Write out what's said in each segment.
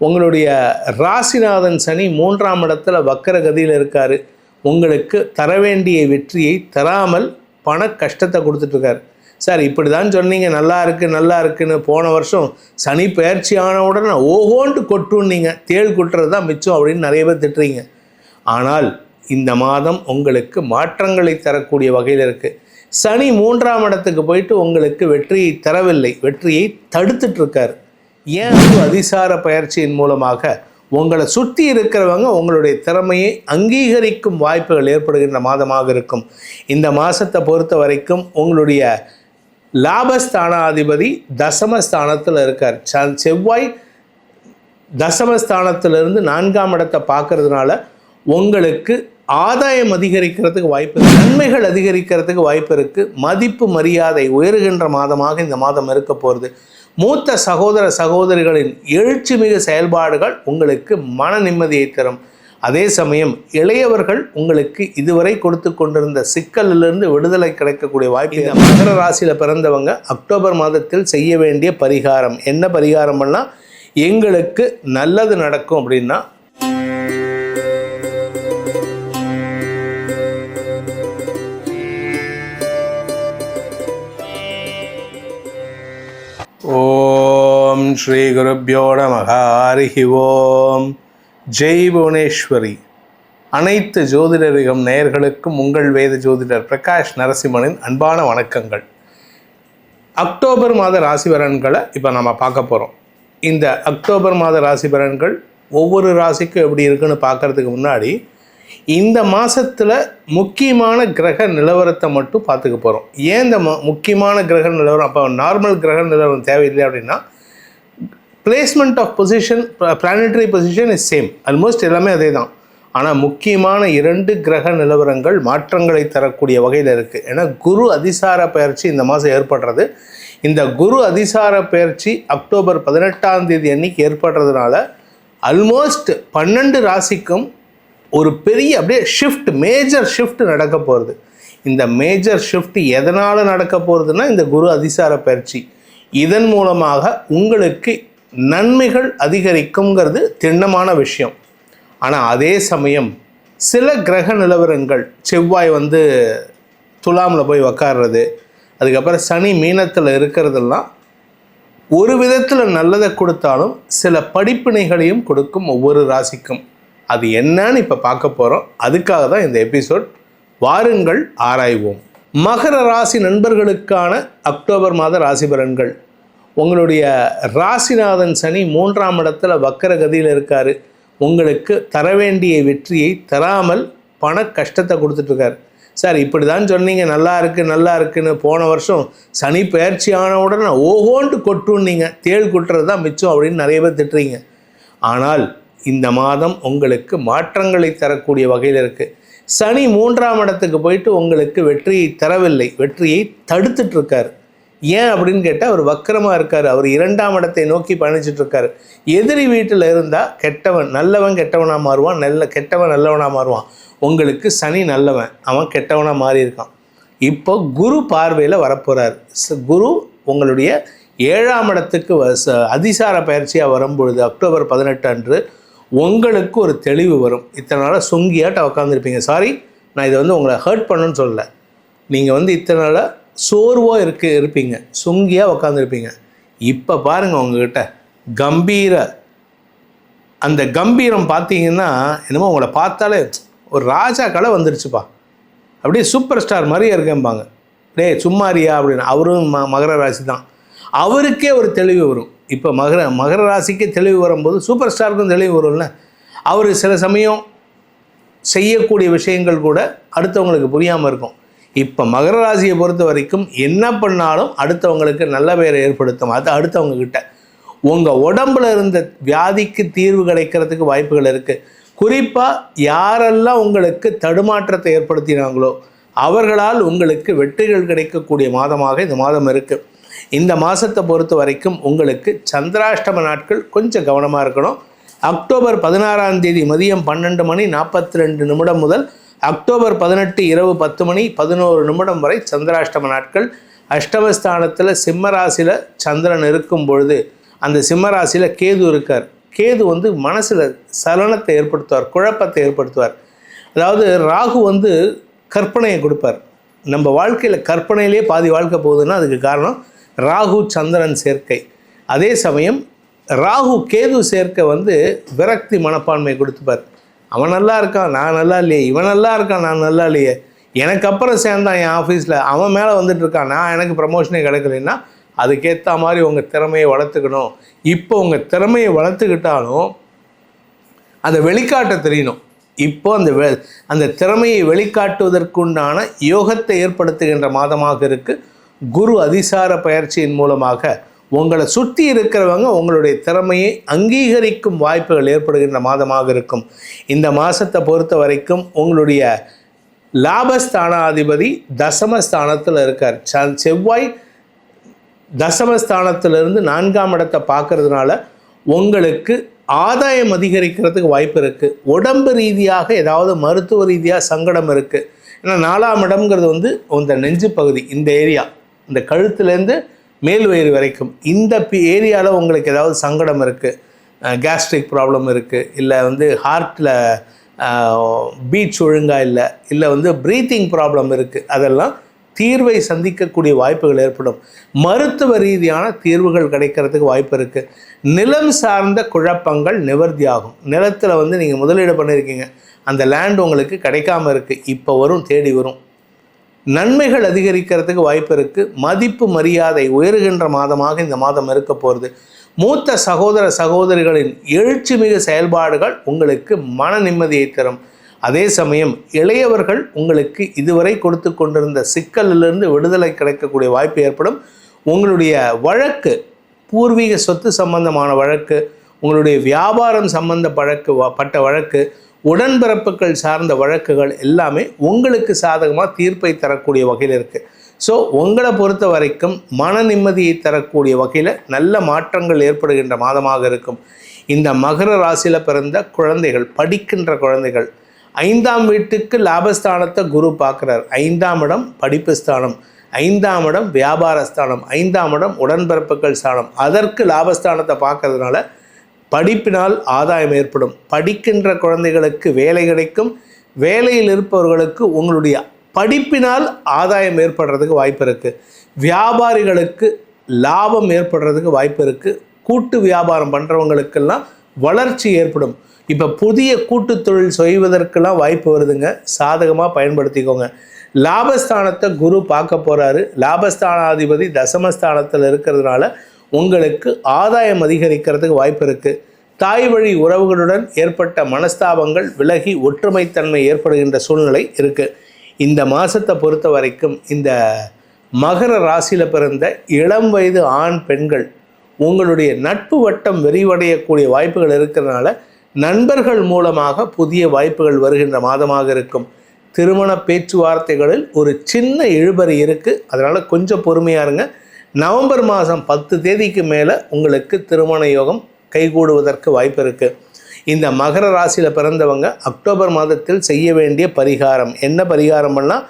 உங்களுடைய ராசிநாதன் சனி மூன்றாம் இடத்துல வக்கர கதியில் இருக்கார். உங்களுக்கு தர வேண்டிய வெற்றியை தராமல் பண கஷ்டத்தை கொடுத்துட்ருக்காரு. சார் இப்படி தான் சொன்னீங்க. நல்லா இருக்குது நல்லா இருக்குன்னு போன வருஷம் சனி பயிற்சி ஆன உடனே ஓஹோன்ட்டு கொட்டுன்னீங்க. தேள் கொட்டுறது தான் மிச்சம் அப்படின்னு நிறைய பேர் திட்டுறீங்க. ஆனால் இந்த மாதம் உங்களுக்கு மாற்றங்களை தரக்கூடிய வகையில் இருக்குது சனி மூன்றாம் இடத்துக்கு போயிட்டு உங்களுக்கு வெற்றியை தரவில்லை. வெற்றியை தடுத்துட்ருக்காரு. ஏன் அது அதிசார பயிற்சியின் மூலமாக உங்களை சுற்றி இருக்கிறவங்க உங்களுடைய திறமையை அங்கீகரிக்கும் வாய்ப்புகள் ஏற்படுகின்ற மாதமாக இருக்கும். இந்த மாதத்தை பொறுத்த வரைக்கும் உங்களுடைய லாபஸ்தானாதிபதி தசமஸ்தானத்தில் இருக்கார். ச- செவ்வாய் தசமஸ்தானத்திலிருந்து நான்காம் இடத்தை பார்க்கறதுனால உங்களுக்கு ஆதாயம் அதிகரிக்கிறதுக்கு வாய்ப்பு நன்மைகள் அதிகரிக்கிறதுக்கு வாய்ப்பு இருக்குது மதிப்பு மரியாதை உயர்கின்ற மாதமாக இந்த மாதம் இருக்க போகிறது மூத்த சகோதர சகோதரிகளின் எழுச்சிமிகு செயல்பாடுகள் உங்களுக்கு மன நிம்மதியை தரும். அதே சமயம் இளையவர்கள் உங்களுக்கு இதுவரை கொடுத்து கொண்டிருந்த சிக்கலிலிருந்து விடுதலை கிடைக்கக்கூடிய வாய்ப்பு இந்த மகர ராசியில் பிறந்தவங்க அக்டோபர் மாதத்தில் செய்ய வேண்டிய பரிகாரம். என்ன பரிகாரம் பண்ணால் எங்களுக்கு நல்லது நடக்கும் அப்படின்னா ஸ்ரீ குருப்பியோ நமக ஹரிஹி ஓம். ஜெய் புவனேஸ்வரி. அனைத்து ஜோதிடரிகம் நேயர்களுக்கும் உங்கள் வேத ஜோதிடர் பிரகாஷ் நரசிம்மனின் அன்பான வணக்கங்கள். அக்டோபர் மாத ராசி பலன்களை இப்போ நம்ம பார்க்க போகிறோம் இந்த அக்டோபர் மாத ராசி பலன்கள் ஒவ்வொரு ராசிக்கும் எப்படி இருக்குன்னு பார்க்கறதுக்கு முன்னாடி இந்த மாதத்தில் முக்கியமான கிரக நிலவரத்தை மட்டும் பார்த்துக்க போகிறோம் ஏன் இந்த முக்கியமான கிரக நிலவரம்? அப்போ நார்மல் கிரக நிலவரம் தேவையில்லை அப்படின்னா placement of position planetary position is same almost எல்லாமே அதே தான் ஆனால் முக்கியமான இரண்டு கிரக நிலவரங்கள் மாற்றங்களை தரக்கூடிய வகையில் இருக்குது ஏன்னா குரு அதிசார பயிற்சி இந்த மாதம் ஏற்படுறது. இந்த குரு அதிசார பயிற்சி அக்டோபர் பதினெட்டாம் தேதி அன்னைக்கு ஏற்படுறதுனால அல்மோஸ்ட் பன்னெண்டு ராசிக்கும் ஒரு பெரிய அப்படியே ஷிஃப்ட் மேஜர் ஷிஃப்ட் நடக்க போகிறது இந்த மேஜர் ஷிஃப்ட் எதனால் நடக்க போகிறதுனா இந்த குரு அதிசார பயிற்சி. இதன் மூலமாக உங்களுக்கு நன்மைகள் அதிகரிக்குங்கிறது திண்ணமான விஷயம். ஆனால் அதே சமயம் சில கிரக நிலவரங்கள் செவ்வாய் வந்து துலாமில் போய் உக்காடுறது அதுக்கப்புறம் சனி மீனத்தில் இருக்கிறதெல்லாம் ஒரு விதத்தில் நல்லதை கொடுத்தாலும் சில படிப்பினைகளையும் கொடுக்கும் ஒவ்வொரு ராசிக்கும். அது என்னன்னு இப்போ பார்க்க போகிறோம் அதுக்காக தான் இந்த எபிசோட் வாருங்கள் ஆராய்வோம். மகர ராசி நண்பர்களுக்கான அக்டோபர் மாத ராசி பலன்கள். உங்களுடைய ராசிநாதன் சனி மூன்றாம் இடத்துல வக்கரகதியில் கதியில் உங்களுக்கு தர வேண்டிய வெற்றியை தராமல் பண கஷ்டத்தை கொடுத்துட்ருக்காரு சார் இப்படி தான் சொன்னீங்க. நல்லா இருக்குது நல்லா இருக்குன்னு போன வருஷம் சனி பயிற்சி ஆன உடனே ஓஹோன்ட்டு கொட்டுன்னீங்க. தேள் கொட்டுறது தான் மிச்சம் அப்படின்னு நிறைய பேர் திட்டுறீங்க. ஆனால் இந்த மாதம் உங்களுக்கு மாற்றங்களை தரக்கூடிய வகையில் இருக்குது சனி மூன்றாம் இடத்துக்கு போயிட்டு உங்களுக்கு வெற்றியை தரவில்லை. வெற்றியை தடுத்துட்ருக்கார் ஏன் அப்படின்னு கேட்டால் அவர் வக்கரமாக இருக்கார். அவர் இரண்டாம் இடத்தை நோக்கி பயணிச்சுட்டு எதிரி வீட்டில் இருந்தால் கெட்டவன் நல்லவன் கெட்டவனாக மாறுவான் நல்ல கெட்டவன் நல்லவனாக மாறுவான். உங்களுக்கு சனி நல்லவன் அவன் கெட்டவனாக மாறியிருக்கான். இப்போ குரு பார்வையில் வரப்போகிறார் குரு உங்களுடைய ஏழாம் இடத்துக்கு வ- ச- அதிசார பயிற்சியாக வரும்பொழுது அக்டோபர் பதினெட்டு அன்று உங்களுக்கு ஒரு தெளிவு வரும். இத்தனை நாளாக சுங்கியாட்ட உட்காந்துருப்பீங்க சாரி நான் இதை வந்து உங்களை ஹர்ட் பண்ணுன்னு சொல்லலை. நீங்கள் வந்து இத்தனை நாளாக சோர்வாக இருக்கு இருப்பீங்க. சுங்கியாக உக்காந்துருப்பீங்க. இப்போ பாருங்கள் உங்ககிட்ட கம்பீர அந்த கம்பீரம் பார்த்தீங்கன்னா என்னமோ உங்களை பார்த்தாலே ஒரு ராஜா கலை வந்துருச்சுப்பா. அப்படியே சூப்பர் ஸ்டார் மாதிரியே இருக்கேன்பாங்க. டேய் சும்மாரியா அப்படின்னு. அவரும் ம மகர ராசி தான் அவருக்கே ஒரு தெளிவு வரும். இப்போ மகர மகர ராசிக்கே தெளிவு வரும்போது சூப்பர் ஸ்டாருக்கும் தெளிவு வரும்ல. அவர் சில சமயம் செய்யக்கூடிய விஷயங்கள் கூட அடுத்தவங்களுக்கு புரியாமல் இருக்கும். இப்போ மகர ராசியை பொறுத்த வரைக்கும் என்ன பண்ணாலும் அடுத்தவங்களுக்கு நல்ல பேரை ஏற்படுத்தும். அது அடுத்தவங்க கிட்ட. உங்கள் உடம்புல இருந்த வியாதிக்கு தீர்வு கிடைக்கிறதுக்கு வாய்ப்புகள் இருக்குது குறிப்பாக யாரெல்லாம் உங்களுக்கு தடுமாற்றத்தை ஏற்படுத்தினாங்களோ அவர்களால் உங்களுக்கு வெற்றிகள் கிடைக்கக்கூடிய மாதமாக இந்த மாதம் இருக்குது இந்த மாதத்தை பொறுத்த வரைக்கும் உங்களுக்கு சந்திராஷ்டம நாட்கள் கொஞ்சம் கவனமாக இருக்கணும். அக்டோபர் பதினாறாம் தேதி மதியம் பன்னெண்டு மணி நாற்பத்தி ரெண்டு நிமிடம் முதல் அக்டோபர் பதினெட்டு இரவு பத்து மணி பதினோரு நிமிடம் வரை சந்திராஷ்டம நாட்கள். அஷ்டமஸ்தானத்தில் சிம்மராசியில் சந்திரன் இருக்கும் பொழுது அந்த சிம்மராசியில் கேது இருக்கார். கேது வந்து மனசில் சலனத்தை ஏற்படுத்துவார் குழப்பத்தை ஏற்படுத்துவார். அதாவது ராகு வந்து கற்பனையை கொடுப்பார். நம்ம வாழ்க்கையில் கற்பனையிலே பாதி வாழ்க்கை போகுதுன்னா அதுக்கு காரணம் ராகு சந்திரன் சேர்க்கை. அதே சமயம் ராகு கேது சேர்க்கை வந்து விரக்தி மனப்பான்மை கொடுத்துப்பார். அவன் நல்லா இருக்கான் நான் நல்லா இல்லையே. இவன் நல்லா இருக்கான் நான் நல்லா இல்லையே. எனக்கு அப்புறம் சேர்ந்தான் என் ஆஃபீஸில் அவன் மேலே வந்துட்டு இருக்கான். நான் எனக்கு ப்ரமோஷனே கிடைக்கலன்னா அதுக்கேற்ற மாதிரி உங்கள் திறமையை வளர்த்துக்கணும். இப்போ உங்கள் திறமையை வளர்த்துக்கிட்டாலும் அதை வெளிக்காட்ட தெரியணும். இப்போ அந்த வெ அந்த திறமையை வெளிக்காட்டுவதற்குண்டான யோகத்தை ஏற்படுத்துகின்ற மாதமாக இருக்குது குரு அதிசார பயிற்சியின் மூலமாக உங்களை சுற்றி இருக்கிறவங்க உங்களுடைய திறமையை அங்கீகரிக்கும் வாய்ப்புகள் ஏற்படுகின்ற மாதமாக இருக்கும். இந்த மாதத்தை பொறுத்த வரைக்கும் உங்களுடைய லாபஸ்தானாதிபதி தசமஸ்தானத்தில் இருக்கார். ச- செவ்வாய் தசமஸ்தானத்திலிருந்து நான்காம் இடத்தை பார்க்கறதுனால உங்களுக்கு ஆதாயம் அதிகரிக்கிறதுக்கு வாய்ப்பு இருக்குது உடம்பு ரீதியாக ஏதாவது மருத்துவ ரீதியாக சங்கடம் இருக்குது ஏன்னா நாலாம் இடம்ங்கிறது வந்து இந்த நெஞ்சு பகுதி இந்த ஏரியா இந்த கழுத்துலேருந்து மேல் வயிறு வரைக்கும் இந்த பி ஏரியாவில் உங்களுக்கு ஏதாவது சங்கடம் இருக்குது கேஸ்ட்ரிக் ப்ராப்ளம் இருக்குது இல்லை வந்து ஹார்ட்டில் பீட்ஸ் ஒழுங்காக இல்லை இல்லை வந்து ப்ரீத்திங் ப்ராப்ளம் இருக்குது அதெல்லாம் தீர்வை சந்திக்கக்கூடிய வாய்ப்புகள் ஏற்படும். மருத்துவ ரீதியான தீர்வுகள் கிடைக்கிறதுக்கு வாய்ப்பு இருக்குது நிலம் சார்ந்த குழப்பங்கள் நிவர்த்தி ஆகும் நிலத்தில் வந்து நீங்கள் முதலீடு பண்ணியிருக்கீங்க அந்த லேண்ட் உங்களுக்கு கிடைக்காம இருக்குது இப்போ வரும் தேடி வரும். நன்மைகள் அதிகரிக்கிறதுக்கு வாய்ப்பு இருக்குது மதிப்பு மரியாதை உயர்கின்ற மாதமாக இந்த மாதம் இருக்க போகிறது மூத்த சகோதர சகோதரிகளின் எழுச்சி மிகு செயல்பாடுகள் உங்களுக்கு மன நிம்மதியை தரும். அதே சமயம் இளையவர்கள் உங்களுக்கு இதுவரை கொடுத்து கொண்டிருந்த சிக்கலிலிருந்து விடுதலை கிடைக்கக்கூடிய வாய்ப்பு ஏற்படும். உங்களுடைய வழக்கு பூர்வீக சொத்து சம்பந்தமான வழக்கு உங்களுடைய வியாபாரம் சம்பந்த வழக்கு வ- பட்ட வழக்கு உடன்பிறப்புகள் சார்ந்த வழக்குகள் எல்லாமே உங்களுக்கு சாதகமாக தீர்ப்பை தரக்கூடிய வகையில் இருக்குது ஸோ உங்களை பொறுத்த வரைக்கும் மன நிம்மதியை தரக்கூடிய வகையில் நல்ல மாற்றங்கள் ஏற்படுகின்ற மாதமாக இருக்கும். இந்த மகர ராசியில் பிறந்த குழந்தைகள் படிக்கின்ற குழந்தைகள் ஐந்தாம் வீட்டுக்கு லாபஸ்தானத்தை குரு பார்க்குறார். ஐந்தாம் இடம் படிப்பு ஸ்தானம் ஐந்தாம் இடம் வியாபார ஸ்தானம் ஐந்தாம் இடம் உடன்பிறப்புகள் ஸ்தானம். அதற்கு லாபஸ்தானத்தை பார்க்கறதுனால படிப்பினால் ஆதாயம் ஏற்படும். படிக்கின்ற குழந்தைகளுக்கு வேலை கிடைக்கும். வேலையில் இருப்பவர்களுக்கு உங்களுடைய படிப்பினால் ஆதாயம் ஏற்படுறதுக்கு வாய்ப்பு இருக்குது வியாபாரிகளுக்கு லாபம் ஏற்படுறதுக்கு வாய்ப்பு இருக்குது கூட்டு வியாபாரம் பண்ணுறவங்களுக்கெல்லாம் வளர்ச்சி ஏற்படும். இப்போ புதிய கூட்டு தொழில் செய்வதற்கெல்லாம் வாய்ப்பு வருதுங்க. சாதகமாக பயன்படுத்திக்கோங்க. லாபஸ்தானத்தை குரு பார்க்க போகிறாரு லாபஸ்தானாதிபதி தசமஸ்தானத்தில் இருக்கிறதுனால உங்களுக்கு ஆதாயம் அதிகரிக்கிறதுக்கு வாய்ப்பு இருக்குது தாய் வழி உறவுகளுடன் ஏற்பட்ட மனஸ்தாபங்கள் விலகி ஒற்றுமைத்தன்மை ஏற்படுகின்ற சூழ்நிலை இருக்குது இந்த மாதத்தை பொறுத்த வரைக்கும் இந்த மகர ராசியில் பிறந்த இளம் வயது ஆண் பெண்கள் உங்களுடைய நட்பு வட்டம் விரிவடையக்கூடிய வாய்ப்புகள் இருக்கிறதுனால நண்பர்கள் மூலமாக புதிய வாய்ப்புகள் வருகின்ற மாதமாக இருக்கும். திருமண பேச்சுவார்த்தைகளில் ஒரு சின்ன இழுபறி இருக்குது அதனால் கொஞ்சம் பொறுமையாக இருங்க. நவம்பர் மாதம் பத்து தேதிக்கு மேலே உங்களுக்கு திருமண யோகம் கைகூடுவதற்கு வாய்ப்பு இருக்குது இந்த மகர ராசியில் பிறந்தவங்க அக்டோபர் மாதத்தில் செய்ய வேண்டிய பரிகாரம். என்ன பரிகாரம் பண்ணால்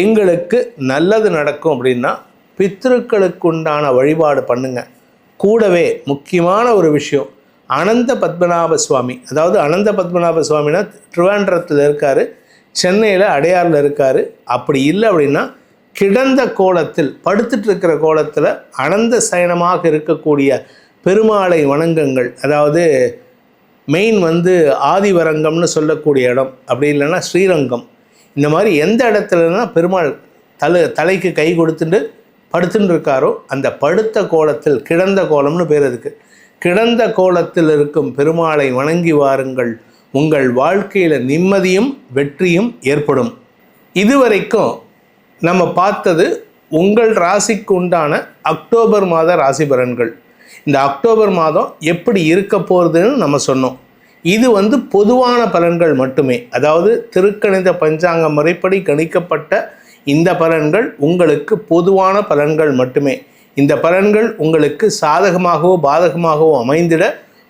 எங்களுக்கு நல்லது நடக்கும் அப்படின்னா பித்திருக்களுக்குண்டான வழிபாடு பண்ணுங்கள் கூடவே முக்கியமான ஒரு விஷயம் அனந்த பத்மநாப சுவாமி. அதாவது அனந்த பத்மநாப சுவாமினா திருவாண்டரத்தில் இருக்கார் சென்னையில் அடையாறில் இருக்கார். அப்படி இல்லை அப்படின்னா கிடந்த கோலத்தில் படுத்துட்டு இருக்கிற கோலத்தில் அனந்த சயனமாக இருக்கக்கூடிய பெருமாளை வணங்குங்கள். அதாவது மெயின் வந்து ஆதிவரங்கம்னு சொல்லக்கூடிய இடம். அப்படி இல்லைன்னா ஸ்ரீரங்கம். இந்த மாதிரி எந்த இடத்துலனா பெருமாள் தலை தலைக்கு கை கொடுத்துட்டு படுத்துட்டு இருக்காரோ அந்த படுத்த கோலத்தில் கிடந்த கோலம்னு பேர் அதுக்கு. கிடந்த கோலத்தில் இருக்கும் பெருமாளை வணங்கி வாருங்கள். உங்கள் வாழ்க்கையில் நிம்மதியும் வெற்றியும் ஏற்படும். இதுவரைக்கும் நம்ம பார்த்தது உங்கள் ராசிக்கு உண்டான அக்டோபர் மாத ராசி பலன்கள். இந்த அக்டோபர் மாதம் எப்படி இருக்க போகிறதுன்னு நம்ம சொன்னோம். இது வந்து பொதுவான பலன்கள் மட்டுமே. அதாவது திருக்கணித பஞ்சாங்க முறைப்படி கணிக்கப்பட்ட இந்த பலன்கள் உங்களுக்கு பொதுவான பலன்கள் மட்டுமே. இந்த பலன்கள் உங்களுக்கு சாதகமாகவோ பாதகமாகவோ அமைந்திட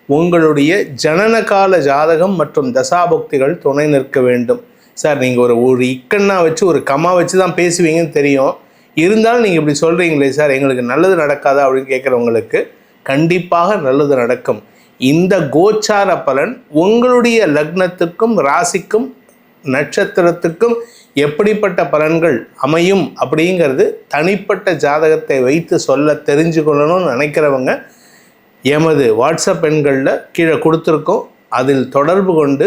உங்களுடைய ஜனனகால ஜாதகம் மற்றும் தசாபக்திகள் துணை நிற்க வேண்டும். சார் நீங்கள் ஒரு ஒரு இக்கண்ணா வச்சு ஒரு கம்மா வச்சு தான் பேசுவீங்கன்னு தெரியும். இருந்தாலும் நீங்கள் இப்படி சொல்கிறீங்களே சார் எங்களுக்கு நல்லது நடக்காதா அப்படின்னு கேட்குறவங்களுக்கு கண்டிப்பாக நல்லது நடக்கும். இந்த கோச்சார பலன் உங்களுடைய லக்னத்துக்கும் ராசிக்கும் நட்சத்திரத்துக்கும் எப்படிப்பட்ட பலன்கள் அமையும் அப்படிங்கிறது தனிப்பட்ட ஜாதகத்தை வைத்து சொல்ல தெரிஞ்சு கொள்ளணும்னு நினைக்கிறவங்க எமது வாட்ஸ்அப் எண்களில் கீழே கொடுத்துருக்கோம். அதில் தொடர்பு கொண்டு